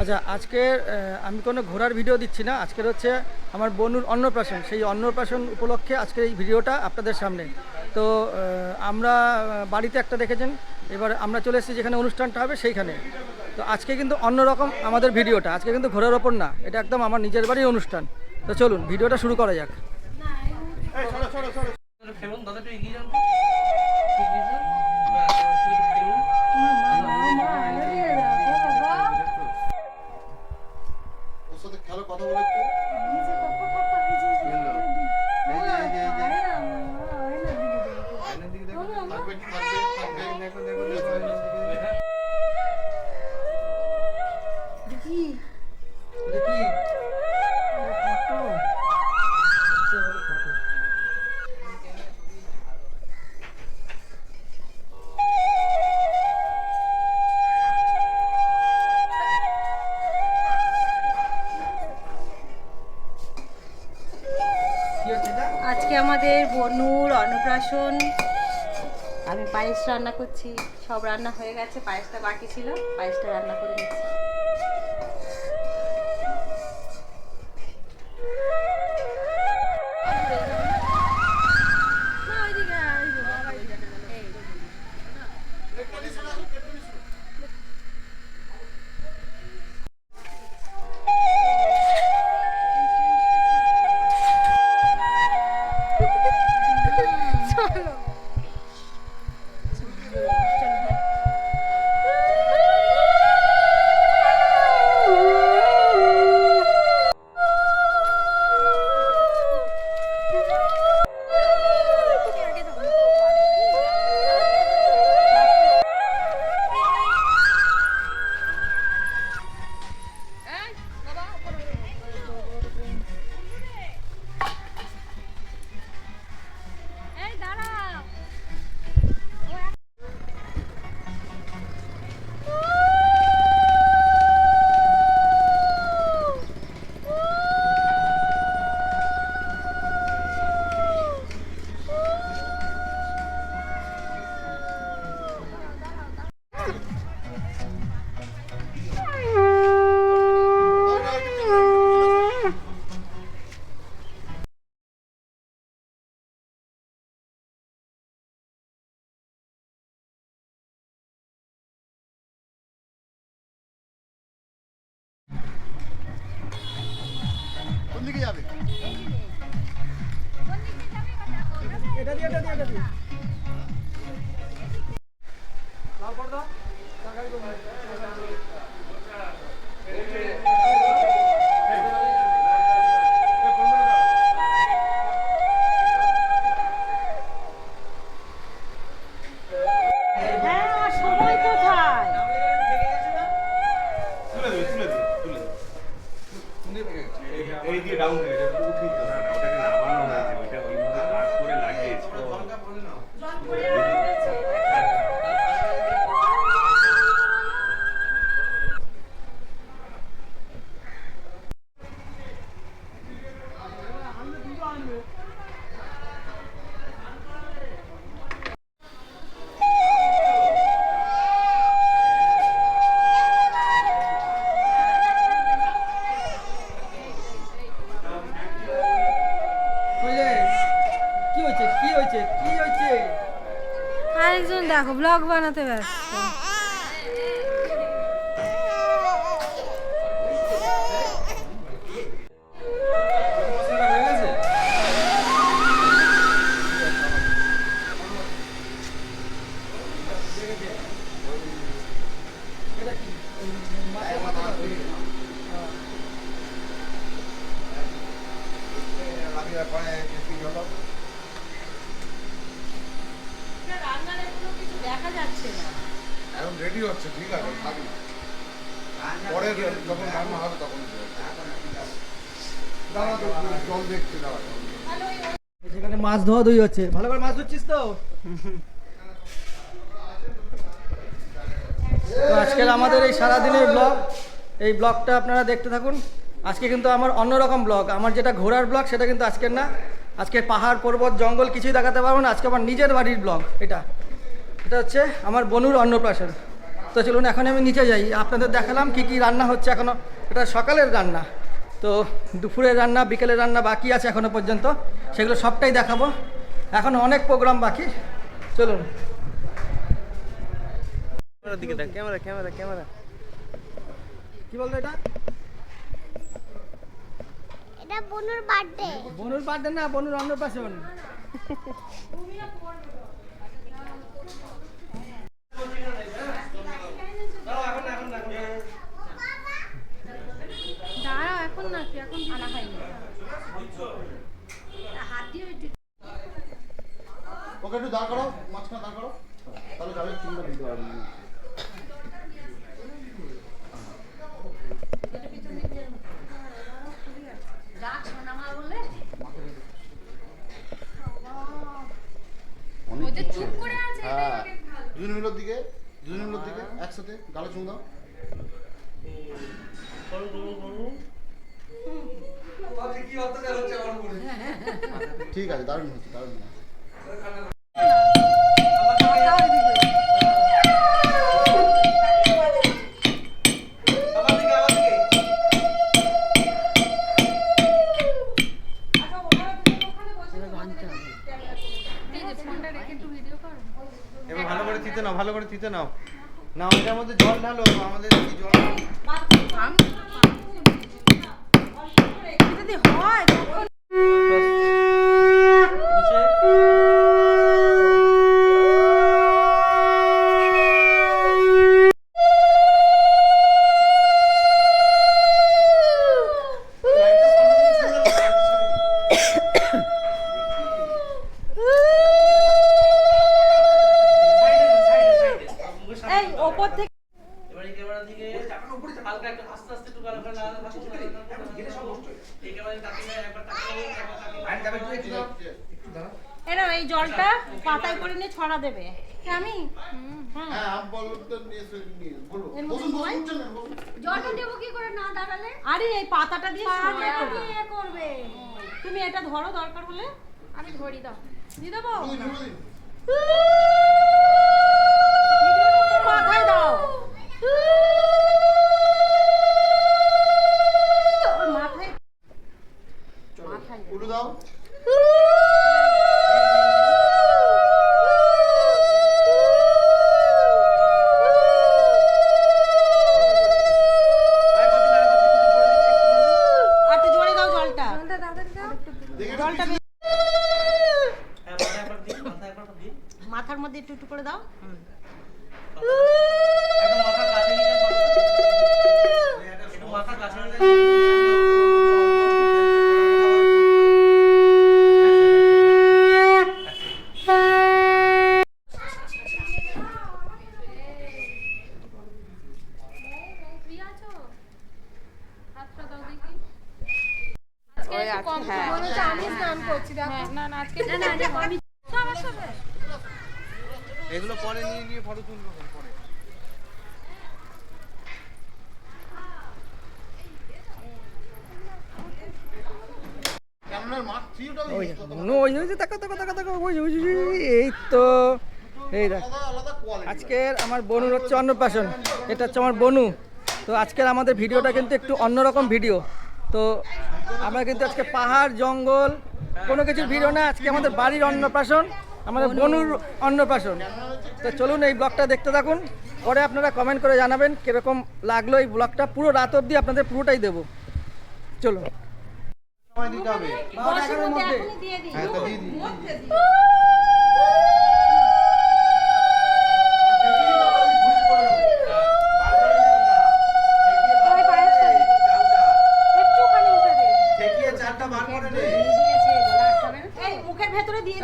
আচ্ছা আজকের আহ, আমি কোনো ঘোরার ভিডিও দিচ্ছি না। আজকের হচ্ছে আমার বনুর অন্নপ্রাশন। সেই অন্নপ্রাশন উপলক্ষে আজকের এই ভিডিওটা আপনাদের সামনে। তো আমরা বাড়িতে একটা দেখেছেন? এবার আমরা চলে এসেছি যেখানে অনুষ্ঠানটা হবে সেইখানে। তো আজকে কিন্তু অন্যরকম আমাদের ভিডিওটা আজকে কিন্তু ঘোরার ওপর না। এটা একদম আমার নিজের বাড়ির অনুষ্ঠান। তো চলুন ভিডিওটা শুরু করা যাক। বনুর অন্নপ্রাশন। আমি পায়েস রান্না করছি, সব রান্না হয়ে গেছে, পায়েসটা বাকি ছিল, পায়েসটা রান্না করে নিচ্ছি। দিকে যাবে? এটা দিয়ে এটা দিয়ে এটা দিয়ে। আরেকজন দেখো ব্লগ বানাতে ব্যস্ত। পরে যখন রান্না হবে তখন মাছ ধোয়া ধুই হচ্ছে। ভালো করে মাছ ধরছিস তো? তো আজকের আমাদের এই সারাদিনের ব্লগ, এই ব্লগটা আপনারা দেখতে থাকুন। আজকে কিন্তু আমার অন্যরকম ব্লগ। আমার যেটা ঘোরার ব্লগ, সেটা কিন্তু আজকের না। আজকে পাহাড়, পর্বত, জঙ্গল কিছুই দেখাতে পারব না। আজকে আমার নিজের বাড়ির ব্লগ, এটা। এটা হচ্ছে আমার বনুর অন্নপ্রাশন। তো চলুন এখন আমি নিচে যাই। আপনাদের দেখালাম কি কি রান্না হচ্ছে এখনও। এটা সকালের রান্না। তো দুপুরের রান্না বিকেলের রান্না বাকি আছে এখনও পর্যন্ত। সেগুলো সবটাই দেখাবো। এখন অনেক প্রোগ্রাম বাকি। চলুন। দিকে ক্যামেরা ক্যামেরা ক্যামেরা। কি বলতো এটা? এটা বনুর বার্থডে বনুর বার্থডে না বনুর অন্নপ্রাশন দাঁড়াও এখন না কি এখন আনা হয়নি। হাত দিয়ে ওকে একটু দাঁড় করো মাঝখানে দাঁড় করো। তাহলে যাবে চুলটা দিতে পারবে। ওদের চুপ করে আছে হ্যাঁ। দুজন মিলোর দিকে দুজন মিলোর দিকে একসাথে গালে চুম দাও। ঠিক আছে দারুণ হচ্ছে দারুণ এবার ভালো করে থিতে নাও ভালো করে থিতে নাও। না ওটার মধ্যে জল ঢালো আমাদের কি জল? যদি হয় তখন এই ওপর থেকে এবার এই ক্যামেরা দিকে হালকা একটু আস্তে আস্তে একটু গালে গালে লাগা ফাস্ট করে এই ক্যামেরা তাকিয়ে একবার তাকিয়ে একবার তাকিয়ে এরা এই জলটা পাতায় করে নিয়ে ছড়া দেবে আমি হ্যাঁ। আম বলতে নিয়ে নিয়ে বলব বসুন বসুন উঠছেন না, বসুন। জলটা দেবো কি করে না দাঁড়ালে? আরে এই পাতাটা দিয়ে করবে। তুমি এটা ধরো দরকার হলে। আমি ধরি দাও। দিয়ে দেবো ঢুকে দিন, ঢুকে দিন। মাথায় দাও ওর মাথায় মাথায় উঠে দাও আর একটু জোরে দাও জলটা জলটা তাড়াতাড়ি দাও দেখে একটু জলটা পিছনে- হ্যাঁ মাথায় একবার দিন মাথায় একবার দিন মাথার মধ্যে একটু একটু করে দাও একদম মাথার কাছে নিয়ে যান একটু মাথার কাছে নিয়ে যান ফ্রি আছো হাতটা দাও দেখি আজকে একটু কম মনে হচ্ছে আমি স্নান করছি দেখো না না আজকে না না আমি আমার সাথে এগুলো পরে নিয়ে নিয়ে ফটো তুলবো পরে ক্যামেরার মাঠ থ্রিটা ওই তাকা তাকা তাকা তাকা এই তো এই দেখ। আজকের আমার বনুর হচ্ছে অন্নপ্রাশন এটা হচ্ছে আমার বনু। তো আজকের আমাদের ভিডিওটা কিন্তু একটু অন্যরকম ভিডিও। তো আমরা কিন্তু আজকে পাহাড় জঙ্গল কোনো কিছুর ভিডিও না আজকে আমাদের বাড়ির অন্নপ্রাশন আমাদের বনুর অন্নপ্রাশন তো চলুন এই ব্লগটা দেখতে থাকুন পরে আপনারা কমেন্ট করে জানাবেন কীরকম লাগল এই ব্লগটা পুরো রাত অবধি আপনাদের পুরোটাই দেবো। চলুন। সময় দিতে হবে মধ্যে। এখনই দিয়ে দিই। হ্যাঁ তো দিয়ে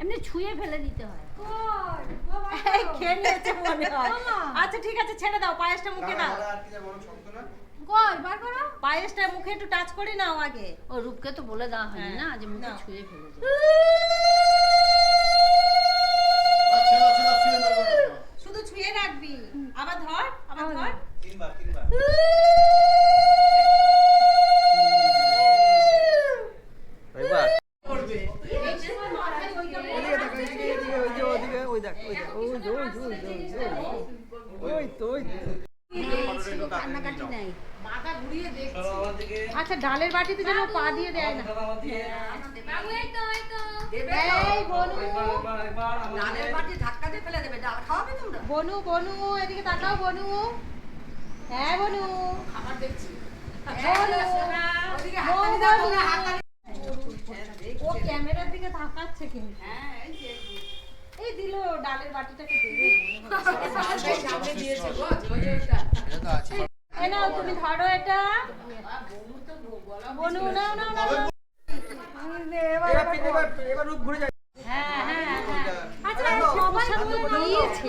এমনি ছুঁয়ে ফেলে দিতে হয়। এই খেয়ে নিয়েছে মনে হয়। আচ্ছা ঠিক আছে ছেড়ে দাও পায়েসটা মুখে দাও। কই বার করো। পায়েসটা মুখে একটু টাচ করে নাও আগে। ও রূপকে তো বলে দেওয়া হয়নি হ্যাঁ, না যে মুখে। ছুঁয়ে ফেলে আচ্ছা আচ্ছা করো। শুধু ছুঁয়ে রাখবি। আবার ধর আবার ধর। তিনবার তিনবার এবার এদিকে দেখ, এদিকে, এদিকে, ওই যে, ওদিকে, ওই দেখ, ওই দেখ, নাই মাথা ঘুরিয়ে দেখছি চলো আমার দিকে আচ্ছা ডালের বাটিতে যেন পা দিয়ে দেয় না। দাদা আমার দিকে বাবু এই তো এই তো এই বনু। বনু বনু এদিকে তাকাও বনু। হ্যাঁ বনু। খাবার দেখছি। ও ক্যামেরার দিকে তাকাচ্ছে কিন্তু। এই দিল ডালের বাটিটাকে দেবে নাও তুমি ধরো এটা। বনু নাও নাও নাও। এবার- রূপ ঘুরে যায়। হ্যাঁ হ্যাঁ হ্যাঁ। আচ্ছা সবাই দিয়েছে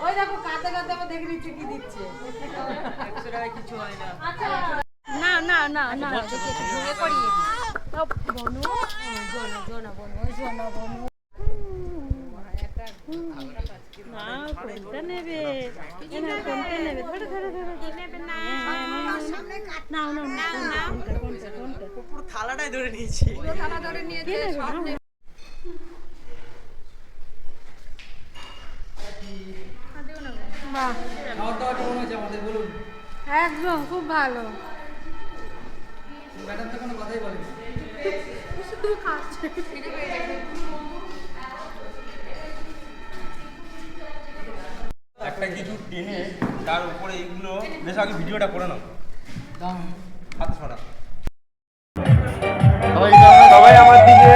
ওই দেখো কাঁদতে দেখে নিচ্ছে কি দিচ্ছে আচ্ছা। না না না না ঘুরে করিয়ে বনু জোনা জোনা বনু। ওই জোনা বনু। থালাটাই ধরে নিয়েছি একদম খুব ভালো ম্যাডাম তো কোনো কথাই বলেনি কিছু টেনে তার উপরে এগুলো বেশ আগে ভিডিওটা করে নাও। হাত ছড়া সবাই আমার দিকে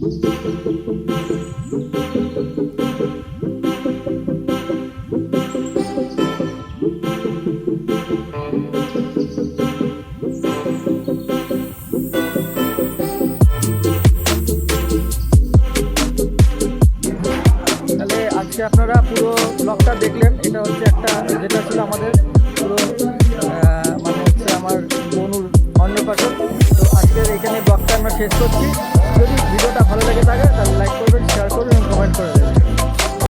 Thank you.